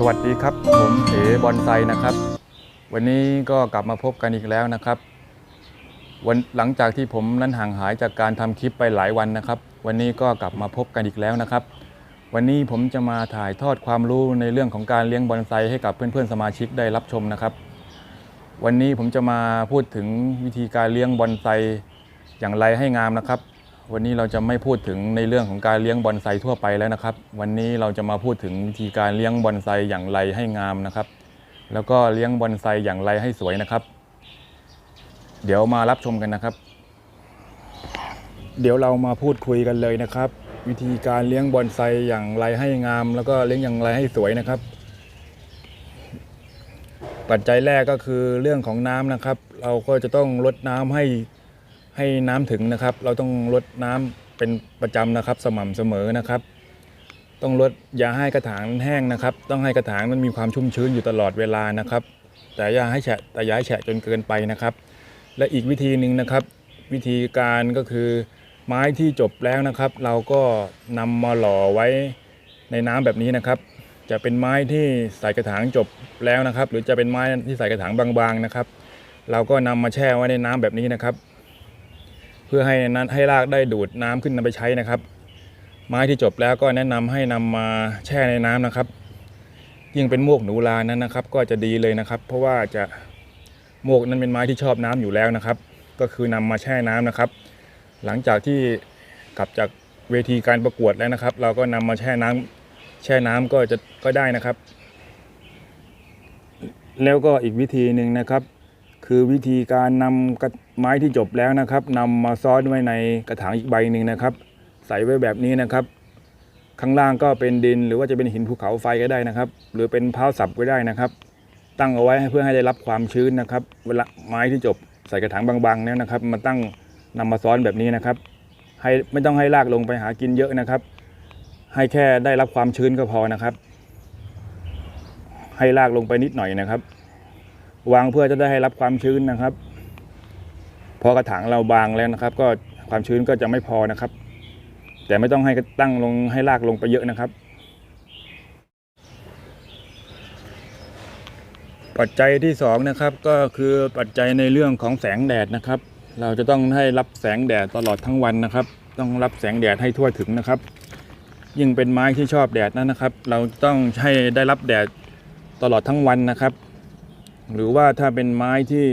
สวัสดีครับ ผมเอ๋บอนไซนะครับ วันนี้ก็กลับมาพบกันอีกแล้วนะครับ วันหลังจากที่ผมนั้นห่างหายจากการทำคลิปไปหลายวันนะครับ วันนี้ก็กลับมาพบกันอีกแล้วนะครับ วันนี้ผมจะมาถ่ายทอดความรู้ในเรื่องของการเลี้ยงบอนไซให้กับเพื่อนๆสมาชิกได้รับชมนะครับ วันนี้ผมจะมาพูดถึงวิธีการเลี้ยงบอนไซอย่างไรให้งามนะครับ วันนี้เราจะไม่พูดถึงในเรื่องของการเลี้ยงบอนไซทั่วไปแล้วนะครับ วันนี้เราจะมาพูดถึงวิธีการเลี้ยงบอนไซอย่างไรให้งามนะครับ แล้วก็เลี้ยงบอนไซอย่างไรให้สวยนะครับ เดี๋ยวมารับชมกันนะครับ เดี๋ยวเรามาพูดคุยกันเลยนะครับ วิธีการเลี้ยงบอนไซอย่างไรให้งาม แล้วก็เลี้ยงอย่างไรให้สวยนะครับ ปัจจัยแรกก็คือเรื่องของน้ำนะครับ เราก็จะต้องลดน้ำให้ ให้น้ำถึงนะครับ เราต้องลดน้ำเป็นประจำนะครับ สม่ำเสมอนะครับ ต้องลดอย่าให้กระถางแห้งนะครับ ต้องให้กระถางมันมีความชุ่มชื้นอยู่ตลอดเวลานะครับ แต่อย่าให้แฉะแต่อย่าให้แฉะจนเกินไปนะครับ และอีกวิธีหนึ่งนะครับ วิธีการก็คือไม้ที่จบแล้วนะครับ เราก็นำมาหล่อไว้ในน้ำแบบนี้นะครับ จะเป็นไม้ที่ใส่กระถางจบแล้วนะครับ หรือจะเป็นไม้ที่ใส่กระถางบางๆนะครับ เราก็นำมาแช่ไว้ในน้ำแบบนี้นะครับ เพื่อให้นั้นให้รากได้ดูดน้ำขึ้นนำไปใช้นะครับ ไม้ที่จบแล้วก็แนะนำให้นำมาแช่ในน้ำนะครับ ยิ่งเป็นมวกหนูลานั้นนะครับ ก็จะดีเลยนะครับ เพราะว่าจะมวกนั้นเป็นไม้ที่ชอบน้ำอยู่แล้วนะครับ ก็คือนำมาแช่น้ำนะครับ หลังจากที่กลับจากเวทีการประกวดแล้วนะครับ เราก็นำมาแช่น้ำแช่น้ำก็จะก็ได้นะครับ แล้วก็อีกวิธีหนึ่งนะครับ คือวิธีการนำกระไม้ที่จบแล้วนะครับนำมาซ้อนไว้ในกระถางอีกใบหนึ่งนะครับ ใส่ไว้แบบนี้นะครับ ข้างล่างก็เป็นดินหรือว่าจะเป็นหินภูเขาไฟก็ได้นะครับ หรือเป็นเพาวสับก็ได้นะครับ ตั้งเอาไว้เพื่อให้ได้รับความชื้นนะครับ เวลาไม้ที่จบใส่กระถางบางๆเนี่ยนะครับ มาตั้งนำมาซ้อนแบบนี้นะครับ ให้ไม่ต้องให้รากลงไปหากินเยอะนะครับ ให้แค่ได้รับความชื้นก็พอนะครับ ให้รากลงไปนิดหน่อยนะครับ วางเพื่อจะได้ให้รับความชื้นนะครับ พอกระถางเราบางแล้วนะครับ ก็ความชื้นก็จะไม่พอนะครับ แต่ไม่ต้องให้ตั้งลงให้รากลงไปเยอะนะครับ ปัจจัยที่สองนะครับก็คือปัจจัยในเรื่องของแสงแดดนะครับ เราจะต้องให้รับแสงแดดตลอดทั้งวันนะครับ ต้องรับแสงแดดให้ทั่วถึงนะครับยิ่งเป็นไม้ที่ชอบแดดนั้นนะครับ เราต้องให้ได้รับแดดตลอดทั้งวันนะครับ หรือว่าถ้าเป็นไม้ที่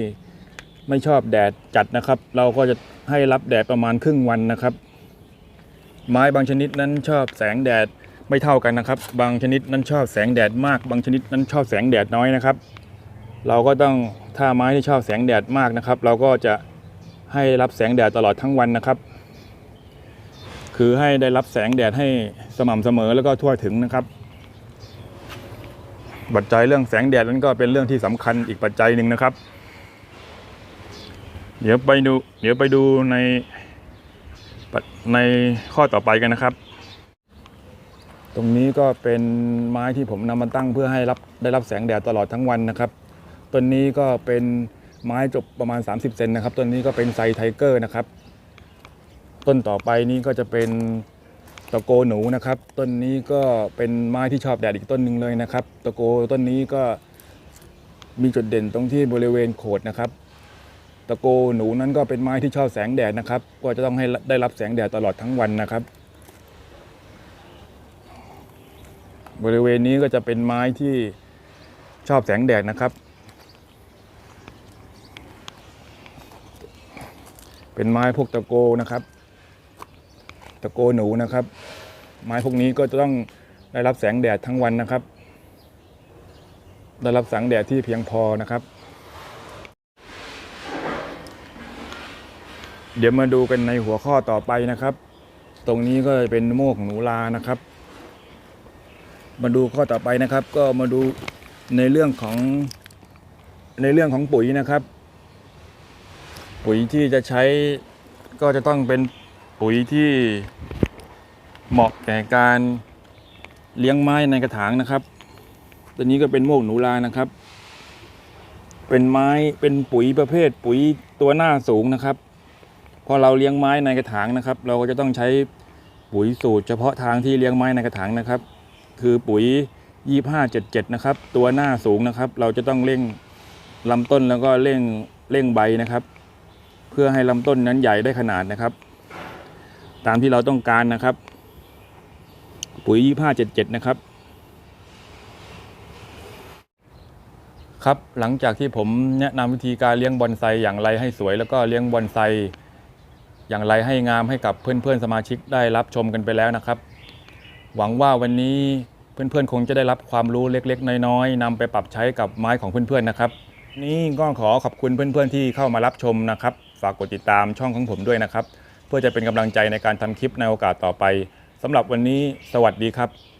ไม่ชอบแดดจัดนะครับ เราก็จะให้รับแดดประมาณครึ่งวันนะครับ ไม้บางชนิดนั้นชอบแสงแดดไม่เท่ากันนะครับ บางชนิดนั้นชอบแสงแดดมาก บางชนิดนั้นชอบแสงแดดน้อยนะครับ เราก็ต้องถ้าไม้ที่ชอบแสงแดดมากนะครับ เราก็จะให้รับแสงแดดตลอดทั้งวันนะครับ คือให้ได้รับแสงแดดให้สม่ำเสมอแล้วก็ทั่วถึงนะครับ ปัจจัยเรื่องแสงแดดนั้นก็เป็นเรื่องที่สำคัญอีกปัจจัยหนึ่งนะครับ เดี๋ยวไปดู เดี๋ยวไปดูในในข้อต่อไปกันนะครับ ตรงนี้ก็เป็นไม้ที่ผมนำมาตั้งเพื่อให้รับได้รับแสงแดดตลอดทั้งวันนะครับต้นนี้ก็เป็นไม้จบประมาณ 30 เซนนะครับต้นนี้ก็เป็นไซไทเกอร์นะครับ ต้นต่อไปนี้ก็จะเป็น ตะโกหนูนะครับ ต้นนี้ก็เป็นไม้ที่ชอบแดดอีกต้นหนึ่งเลยนะครับ ตะโกต้นนี้ก็มีจุดเด่นตรงที่บริเวณโขดนะครับ ตะโกหนูนั้นก็เป็นไม้ที่ชอบแสงแดดนะครับ ก็จะต้องให้ได้รับแสงแดดตลอดทั้งวันนะครับ บริเวณนี้ก็จะเป็นไม้ที่ชอบแสงแดดนะครับ เป็นไม้พวกตะโกนะครับ ตะโกหนูนะครับ ไม้พวกนี้ก็จะต้องได้รับแสงแดดทั้งวันนะครับ ได้รับแสงแดดที่เพียงพอนะครับ เดี๋ยวมาดูกันในหัวข้อต่อไปนะครับ ตรงนี้ก็จะเป็นโมกหนูลานะครับ มาดูข้อต่อไปนะครับ ก็มาดูในเรื่องของในเรื่องของปุ๋ยนะครับ ปุ๋ยที่จะใช้ก็จะต้องเป็น ปุ๋ยที่เหมาะแก่การเลี้ยงไม้ในกระถางนะครับ ตัวนี้ก็เป็นโมกหนูลานะครับ เป็นไม้เป็นปุ๋ยประเภท ปุ๋ยตัวหน้าสูงนะครับ พอเราเลี้ยงไม้ในกระถางนะครับ เราก็จะต้องใช้ปุ๋ยสูตรเฉพาะทางที่เลี้ยงไม้ในกระถางนะครับ คือปุ๋ยยี่ห้าเจ็ดเจ็ดนะครับ ตัวหน้าสูงนะครับ เราจะต้องเร่งลำต้นแล้วก็เร่งเร่งใบนะครับ เพื่อให้ลำต้นนั้นใหญ่ได้ขนาดนะครับ ตามที่เราต้องการนะครับ ปุ๋ยยี่ห้าเจ็ดเจ็ดนะครับ ครับหลังจากที่ผมแนะนำวิธีการเลี้ยงบอนไซอย่างไรให้สวย แล้วก็เลี้ยงบอนไซอย่างไรให้งามให้กับเพื่อนๆสมาชิกได้รับชมกันไปแล้วนะครับ หวังว่าวันนี้เพื่อนๆ คงจะได้รับความรู้เล็ก ๆ น้อยๆนำไปปรับใช้กับไม้ของเพื่อนๆนะครับ นี่ก็ขอขอบคุณเพื่อนๆที่เข้ามารับชมนะครับ ฝากกดติดตามช่องของผมด้วยนะครับ เพื่อจะเป็นกำลังใจในการทำคลิปในโอกาสต่อไปสำหรับวันนี้สวัสดีครับ